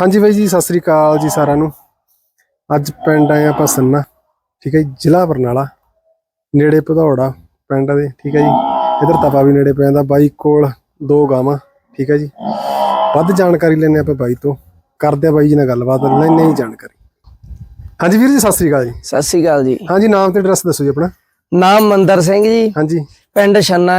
ਹਾਂਜੀ ਬਾਈ ਜੀ ਸਤਿ ਸ੍ਰੀ ਅਕਾਲ ਜੀ ਸਾਰਿਆਂ ਨੂੰ। ਅੱਜ ਪਿੰਡ ਆਏ ਆਪਾਂ ਸੰਨਾ ਠੀਕ ਹੈ ਜੀ ਜ਼ਿਲ੍ਹਾ ਬਰਨਾਲਾ ਨੇੜੇ ਭਦੌੜਾ ਪਿੰਡ ਦੇ ਠੀਕ ਹੈ ਜੀ। ਇਧਰ ਤਪਾ ਵੀ ਨੇੜੇ ਪੈਂਦਾ ਬਾਈ ਕੋਲ ਦੋ ਗਾਵਾਂ ਠੀਕ ਹੈ ਜੀ। ਵੱਧ ਜਾਣਕਾਰੀ ਲੈਣੇ ਆਪਾਂ ਬਾਈ ਤੋਂ। ਕਰਦੇ ਆ ਬਾਈ ਜੀ ਨਾਲ ਗੱਲਬਾਤ ਲੈਣੇ ਹੀ ਜਾਣਕਾਰੀ। ਹਾਂਜੀ ਵੀਰ ਜੀ ਸਤਿ ਸ੍ਰੀ ਅਕਾਲ ਜੀ। ਸਤਿ ਸ਼੍ਰੀ ਅਕਾਲ ਜੀ। ਹਾਂਜੀ ਨਾਮ ਤੇ ਐਡਰੈਸ ਦੱਸੋ ਜੀ ਆਪਣਾ। ਨਾਮ ਮੰਦਰ ਸਿੰਘ ਜੀ। ਹਾਂਜੀ। ਪਿੰਡ ਛੰਨਾ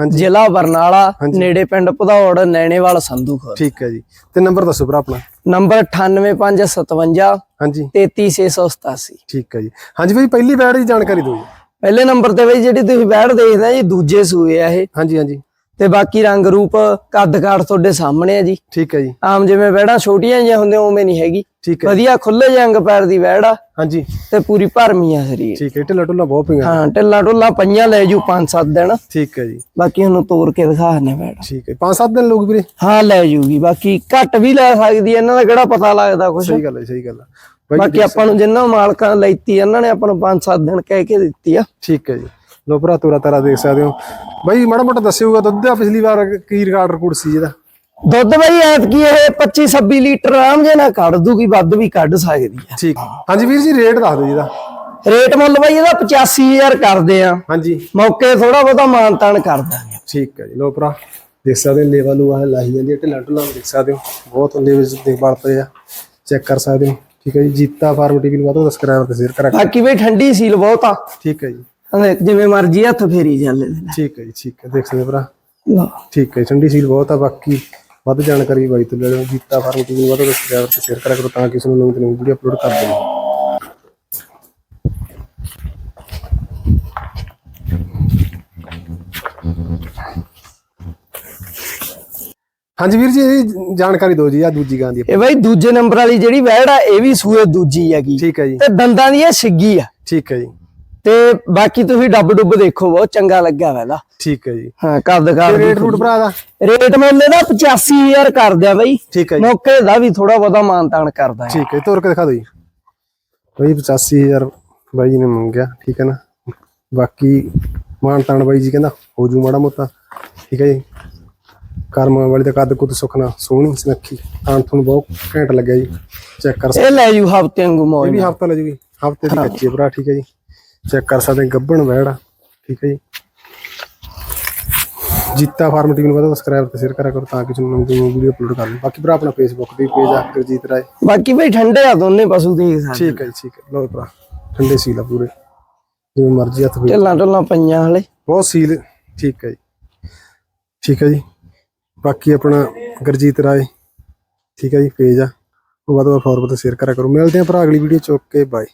ਹਾਂਜੀ। ਜ਼ਿਲ੍ਹਾ ਬਰਨਾਲਾ। ਨੇੜੇ ਪਿੰਡ ਭਦੌੜ ਨੈਣੇਵਾਲ ਸੰਧੂਖੁਰ ਠੀਕ ਹੈ ਜੀ। ਤੇ ਨੰਬਰ ਦੱਸੋ ਭਰਾ ਆਪਣਾ। ਨੰਬਰ 98557 ਹਾਂਜੀ। 33687 ਠੀਕ ਹੈ ਜੀ। ਹਾਂਜੀ ਬਾਈ ਪਹਿਲੀ ਬੈੜ ਦੀ ਜਾਣਕਾਰੀ ਦਿਓ ਜੀ। ਪਹਿਲੇ ਨੰਬਰ ਤੇ ਬਈ ਜਿਹੜੀ ਤੁਸੀਂ ਬੈਠ ਦੇਖਦੇ ਆ ਜੀ ਦੂਜੇ ਸੂਏ ਆ ਇਹ। ਹਾਂਜੀ ਹਾਂਜੀ। ਤੇ ਬਾਕੀ ਰੰਗ ਰੂਪ ਕੱਦ ਕਾਠ ਤੁਹਾਡੇ ਸਾਹਮਣੇ ਆ ਜੀ। ਠੀਕ ਹੈ ਜੀ। ਆਮ ਜਿਵੇਂ ਬੈੜਾਂ ਛੋਟੀਆਂ ਜਿਹੀਆਂ ਹੁੰਦੀਆਂ ਉਵੇਂ ਨਹੀਂ ਹੈਗੀ। ਠੀਕ ਹੈ। ਵਧੀਆ ਖੁੱਲੇ ਜੰਗ ਪੈਰ ਦੀ ਆ ਹਾਂਜੀ। ਤੇ ਪੂਰੀ ਭਰਮੀ ਆ ਸਰੀਰ। ਠੀਕ ਹੈ ਢਿੱਲਾ ਢੁੱਲਾ ਬਹੁਤ ਪਿਆ ਹਾਂ ਢਿੱਲਾ ਢੁੱਲਾ ਪਈਆਂ ਲੈ ਜੂ 5-7 ਦਿਨ। ਠੀਕ ਹੈ ਜੀ। ਬਾਕੀ ਉਹਨੂੰ ਤੋੜ ਕੇ ਦਿਖਾ ਨੇ ਬੈੜ ਠੀਕ ਹੈ ਪੰਜ ਸੱਤ ਦਿਨ ਲੋਕ ਵੀਰੇ। ਹਾਂ ਲੈ ਜੂਗੀ। ਬਾਕੀ ਘੱਟ ਵੀ ਲੈ ਸਕਦੀ ਇਹਨਾਂ ਦਾ ਕਿਹੜਾ ਪਤਾ ਲੱਗਦਾ ਕੁਛ? ਸਹੀ ਗੱਲ ਹੈ ਸਹੀ ਗੱਲ ਹੈ। ਬਾਕੀ ਆਪਾਂ ਨੂੰ ਜਿੰਨਾ ਮਾਲਕਾਂ ਲੈਤੀ ਇਹਨਾਂ ਨੇ ਆਪਾਂ ਨੂੰ 5-7 ਦਿਨ ਕਹਿ ਕੇ ਦਿੱਤੀ ਆ। ਠੀਕ ਹੈ ਜੀ। ਲੋ ਭਰਾ ਤੋਰਾ ਤਾਰਾ ਦੇਖ ਸਕਦੇ ਹੋ। ਬਾਈ ਮਾੜਾ ਮੋਟਾ ਦੱਸਿਓਗਾ ਦੁੱਧ ਦਾ ਪਿਛਲੀ ਵਾਰ ਕੀ ਰਿਕਾਰਡ ਰਿਕੂਡ ਸੀ ਇਹਦਾ? ਦੁੱਧ ਬਈ ਐਤਕੀ ਇਹ 25-26 ਲੀਟਰ ਆਰਾਮ ਜੇ ਨਾ ਕੱਢ ਦੂਗੀ ਵੱਧ ਵੀ ਕੱਢ ਸਕਦੀ ਆ। ਠੀਕ। ਹਾਂਜੀ ਵੀਰ ਜੀ ਰੇਟ ਦੱਸ ਦਿਓ ਜੀ ਇਹਦਾ। ਰੇਟ ਮੁੱਲ ਬਈ ਇਹਦਾ 85000 ਕਰਦੇ ਆ। ਹਾਂਜੀ। ਮੌਕੇ ਥੋੜਾ ਬਹੁਤਾ ਮਾਨ ਤਾਨ ਕਰ ਦਾਂਗੇ। ਠੀਕ ਹੈ ਜੀ ਲੋ ਭਰਾ ਦੇਖ ਸਕਦੇ ਨੂੰ ਆਹ ਲਾਈ ਜਾਂਦੀ ਹੈ ਢਿੱਲਾ ਢੁੱਲਾ ਦੇਖ ਸਕਦੇ ਹੋ। ਬਹੁਤ ਲੇਵਲ ਦੇਖ ਬਾਲ ਪਏ ਆ ਚੈੱਕ ਕਰ ਸਕਦੇ ਹੋ। ਠੀਕ ਹੈ ਜੀ ਜੀਤਾ ਫਾਰਮ ਟੀਵੀ ਨੂੰ ਵਾਧੂ ਸਬਸਕ੍ਰਾਈਬ ਤੇ ਸ਼ੇਅਰ ਕਰਾ ਬਾਕੀ ਬਈ ਠੰਡੀ ਸੀਲ ਬਹੁਤ ਆ। ਠੀਕ ਹੈ ਜੀ। ਕਹਿੰਦੇ ਜਿਵੇਂ ਮਰਜ਼ੀ ਹੱਥ ਫੇਰੀ ਚੱਲੇ ਦੇ ਠੀਕ ਹੈ ਜੀ ਠੀਕ ਹੈ ਦੇਖ ਸਕਦੇ ਭਰਾ। ਠੀਕ ਹੈ ਠੰਡੀ ਸੀਲ ਬਹੁਤ ਆ ਬਾਕੀ ਵੱਧ ਜਾਣਕਾਰੀ ਬਾਈ ਤੋਂ ਲੈ ਲਓ। ਜੀਤਾ ਫਾਰਮ ਟੀਵੀ ਨੂੰ ਵਾਧੂ ਤੇ ਸ਼ੇਅਰ ਕਰਾ ਕਰੋ ਤਾਂ ਕਿ ਤੁਹਾਨੂੰ ਨਵੀਂ ਤੋਂ ਨਵੀਂ ਵੀਡੀਓ ਅਪਲੋਡ ਕਰ ਦੇਵਾਂ ਹਾਂਜੀ ਵੀਰ ਜੀ ਇਹ ਜਾਣਕਾਰੀ ਦਿਓ ਜੀ ਆ ਦੂਜੀ ਗਾਂ ਦੀ ਇਹ ਬਈ ਦੂਜੇ ਨੰਬਰ ਵਾਲੀ ਜਿਹੜੀ ਵੈੜ ਆ ਇਹ ਵੀ ਸੂਏ ਦੂਜੀ ਹੈਗੀ। ਠੀਕ ਹੈ ਜੀ। ਤੇ ਦੰਦਾਂ ਦੀ ਇਹ ਸਿੱਗੀ ਆ। ਠੀਕ ਹੈ ਜੀ। ਤੇ ਬਾਕੀ ਤੁਸੀਂ ਡੱਬ ਡੁੱਬ ਦੇਖੋ ਬਹੁਤ ਚੰਗਾ ਲੱਗਿਆ ਵੈਦਾ। ਠੀਕ ਹੈ ਜੀ। ਹਾਂ ਕੱਦ ਕਾਠ ਰੇਟ ਰੂਟ ਭਰਾ ਦਾ? ਰੇਟ ਮੁੱਲ ਇਹਦਾ 85000 ਕਰ ਦਿਆ ਬਈ। ਠੀਕ ਹੈ ਜੀ। ਮੌਕੇ ਦਾ ਵੀ ਥੋੜਾ ਬਹੁਤਾ ਮਾਨਤਾਨ ਕਰਦਾ ਠੀਕ ਹੈ ਤੋਰ ਕੇ ਦਿਖਾ ਦਿਓ ਜੀ। ਬਾਈ 85000 ਬਾਈ ਜੀ ਨੇ ਮੰਗਿਆ ਠੀਕ ਹੈ ਨਾ। ਬਾਕੀ ਮਾਨ ਤਾਨ ਬਾਈ ਜੀ ਕਹਿੰਦਾ ਹੋ ਜੂ ਮਾੜਾ ਮੋਟਾ। ਠੀਕ ਹੈ ਜੀ। ਕਰਮ ਵਾਲੀ ਦਾ ਕੱਦ ਕੁੱਦ ਸੁਖਣਾ ਸੋਹਣੀ ਸੁਨੱਖੀ। ਤਾਂ ਤੁਹਾਨੂੰ ਬਹੁਤ ਘੈਂਟ ਲੱਗਿਆ ਜੀ। ਚੈੱਕ ਕਰ ਸਕਦੇ ਇਹ ਲੈ ਜੂ ਹਫ਼ਤੇ ਵਾਂਗੂ ਇਹ ਮੌਜ ਵੀ ਹਫਤਾ ਲੈ ਜੂਗੀ। ਹਫ਼ਤੇ ਦੀ ਕੱਚੀ ਭਰਾ ਠੀਕ ਹੈ ਜੀ। ਚੈੱਕ ਕਰ ਸਕਦੇ ਗੱਭਣ ਵਹਿੜਾ ਠੀਕ ਹੈ ਜੀ। ਜੀਤਾ ਫਾਰਮ ਟੀਮ ਨੂੰ ਵਧਾ ਸਬਸਕ੍ਰਾਈਬ ਤੇ ਸ਼ੇਅਰ ਕਰਿਆ ਕਰੋ ਤਾਂ ਕਿ ਤੁਹਾਨੂੰ ਨਵੀਂ ਵੀਡੀਓ ਅਪਲੋਡ ਕਰ ਲਵਾਂ ਬਾਕੀ ਭਰਾ ਆਪਣਾ ਫੇਸਬੁੱਕ ਤੇ ਪੇਜ ਆ ਗੁਰਜੀਤ ਰਾਏ। ਬਾਕੀ ਬਈ ਠੰਡੇ ਆ ਦੋਨੇ ਪਸ਼ੂ ਦੇਖ ਸਕਦੇ ਠੀਕ ਹੈ ਜੀ ਠੀਕ ਹੈ। ਲਓ ਭਰਾ ਠੰਡੇ ਸੀਲ ਆ ਪੂਰੇ। ਜਿਵੇਂ ਮਰਜ਼ੀ ਹੱਥ ਵੀ ਢਿੱਲਾਂ ਢੁੱਲਾਂ ਪਈਆਂ ਹਲੇ। ਬਹੁਤ ਸੀਲ ਠੀਕ ਹੈ ਜੀ। ਠੀਕ ਹੈ ਜੀ। ਬਾਕੀ ਆਪਣਾ ਗੁਰਜੀਤ ਰਾਏ ਠੀਕ ਹੈ ਜੀ ਪੇਜ ਆ। ਉਹ ਵੱਧ ਵੱਧ ਫਾਰਵਰਡ ਤੇ ਸ਼ੇਅਰ ਕਰਿਆ ਕਰੋ। ਮਿਲਦੇ ਆ ਭਰਾ ਅਗਲੀ ਵੀਡੀਓ ਚ। Okay bye